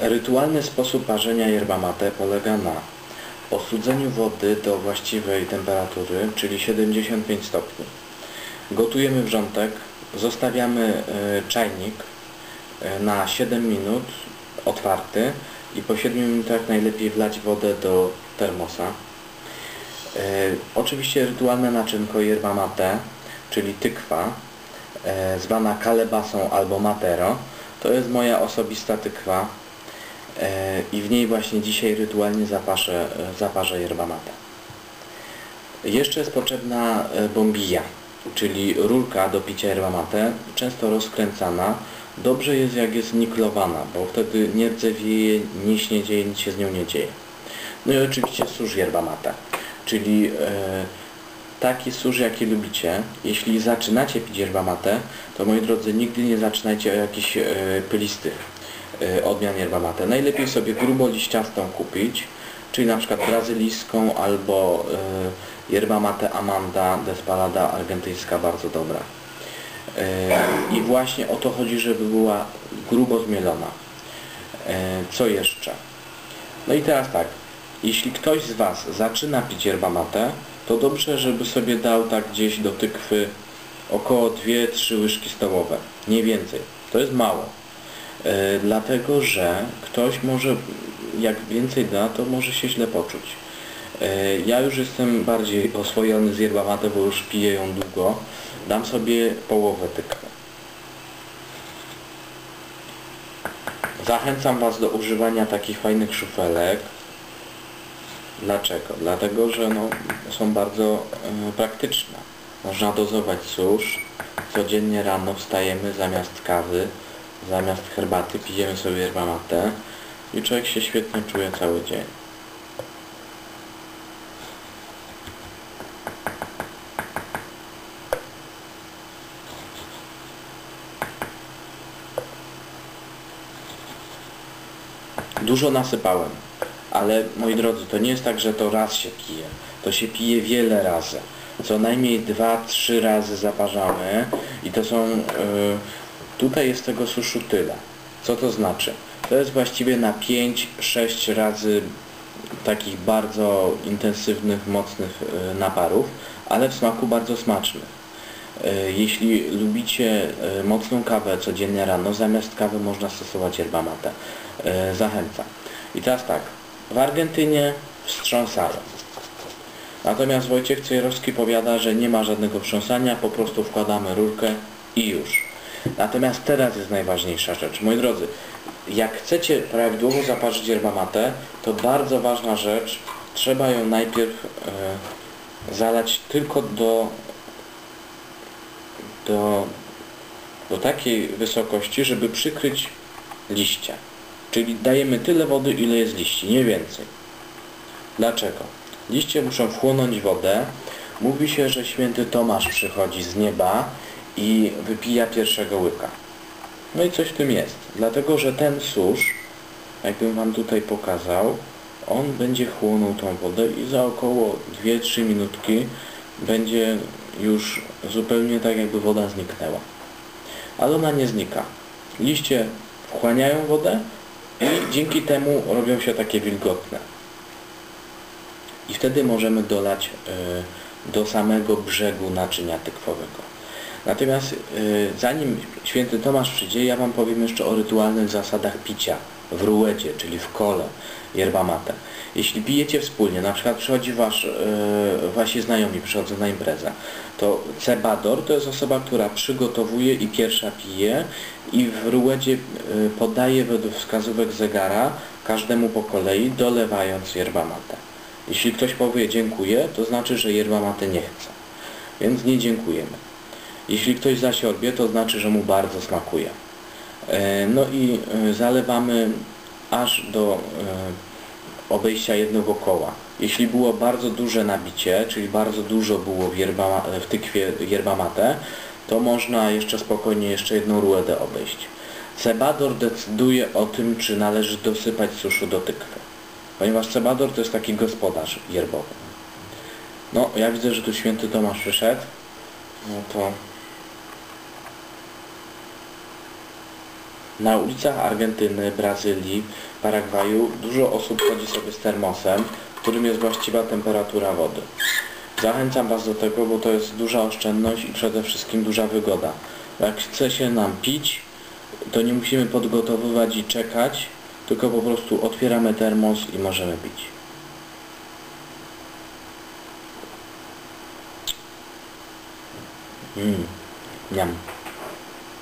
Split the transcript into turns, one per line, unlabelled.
Rytualny sposób parzenia yerba mate polega na ostudzeniu wody do właściwej temperatury, czyli 75 stopni. Gotujemy wrzątek, zostawiamy e, czajnik e, na 7 minut otwarty i po 7 minutach najlepiej wlać wodę do termosa. E, Oczywiście rytualne naczynko yerba mate, czyli tykwa, zwana kalebasą albo matero, to jest moja osobista tykwa i w niej właśnie dzisiaj rytualnie zapaszę, e, zaparzę yerba mate. Jeszcze jest potrzebna e, bombija, czyli rurka do picia yerba mate, często rozkręcana. Dobrze jest jak jest niklowana, bo wtedy nie rdzewieje, nic nie dzieje, nic się z nią nie dzieje. No i oczywiście susz yerba mate, czyli e, taki susz jaki lubicie. Jeśli zaczynacie pić yerba mate, to moi drodzy nigdy nie zaczynajcie od jakichś pylistych odmian yerba mate. Najlepiej sobie grubo liściastą kupić, czyli na przykład brazylijską albo e, yerba mate Amanda Despalada argentyńska bardzo dobra. E, I właśnie o to chodzi, żeby była grubo zmielona. E, Co jeszcze? No i teraz tak, jeśli ktoś z Was zaczyna pić yerba mate, to dobrze, żeby sobie dał tak gdzieś do tykwy około 2-3 łyżki stołowe, nie więcej. To jest mało. E, dlatego, że ktoś może, jak więcej da, to może się źle poczuć. E, ja już jestem bardziej oswojony z yerba bo już piję ją długo. Dam sobie połowę tykwy. Zachęcam Was do używania takich fajnych szufelek. Dlaczego? Dlatego, że no, są bardzo e, praktyczne. Można dozować susz. Codziennie rano wstajemy zamiast kawy, zamiast herbaty pijemy sobie yerba mate i człowiek się świetnie czuje cały dzień. Dużo nasypałem, ale moi drodzy, to nie jest tak, że to raz się pije. To się pije wiele razy. Co najmniej dwa, trzy razy zaparzamy i to są... tutaj jest tego suszu tyle. Co to znaczy? To jest właściwie na 5-6 razy takich bardzo intensywnych, mocnych y, naparów, ale w smaku bardzo smacznych. E, Jeśli lubicie e, mocną kawę codziennie rano, zamiast kawy można stosować yerba mate. E, Zachęcam. I teraz tak, w Argentynie wstrząsają. Natomiast Wojciech Cejrowski powiada, że nie ma żadnego wstrząsania, po prostu wkładamy rurkę i już. Natomiast teraz jest najważniejsza rzecz. Moi drodzy, jak chcecie prawidłowo zaparzyć yerba mate, to bardzo ważna rzecz, trzeba ją najpierw e, zalać tylko do do, do takiej wysokości, żeby przykryć liście. Czyli dajemy tyle wody, ile jest liści, nie więcej. Dlaczego? Liście muszą wchłonąć wodę. Mówi się, że święty Tomasz przychodzi z nieba i wypija pierwszego łyka. No i coś w tym jest. Dlatego, że ten susz, jakbym Wam tutaj pokazał, on będzie chłonął tą wodę i za około 2-3 minutki będzie już zupełnie tak jakby woda zniknęła. Ale ona nie znika. Liście wchłaniają wodę i dzięki temu robią się takie wilgotne. I wtedy możemy dolać y, do samego brzegu naczynia tykwowego. Natomiast y, zanim święty Tomasz przyjdzie, ja Wam powiem jeszcze o rytualnych zasadach picia w rułecie, czyli w kole yerba mate. Jeśli pijecie wspólnie, na przykład przychodzi wasz, y, wasi znajomi, przychodzą na imprezę, to cebador to jest osoba, która przygotowuje i pierwsza pije i w rułecie y, podaje według wskazówek zegara każdemu po kolei, dolewając yerba mate. Jeśli ktoś powie dziękuję, to znaczy, że yerba mate nie chce. Więc nie dziękujemy. Jeśli ktoś zasiorbie, to znaczy, że mu bardzo smakuje. E, No i e, zalewamy aż do e, obejścia jednego koła. Jeśli było bardzo duże nabicie, czyli bardzo dużo było w, yerba, w tykwie yerba mate, to można jeszcze spokojnie jeszcze jedną ruedę obejść. Cebador decyduje o tym, czy należy dosypać suszu do tykwy. Ponieważ cebador to jest taki gospodarz yerbowy. No, ja widzę, że tu święty Tomasz przyszedł. No to Na ulicach Argentyny, Brazylii, Paragwaju dużo osób chodzi sobie z termosem, w którym jest właściwa temperatura wody. Zachęcam Was do tego, bo to jest duża oszczędność i przede wszystkim duża wygoda. Jak chce się nam pić, to nie musimy podgotowywać i czekać, tylko po prostu otwieramy termos i możemy pić. Mmm, Niam.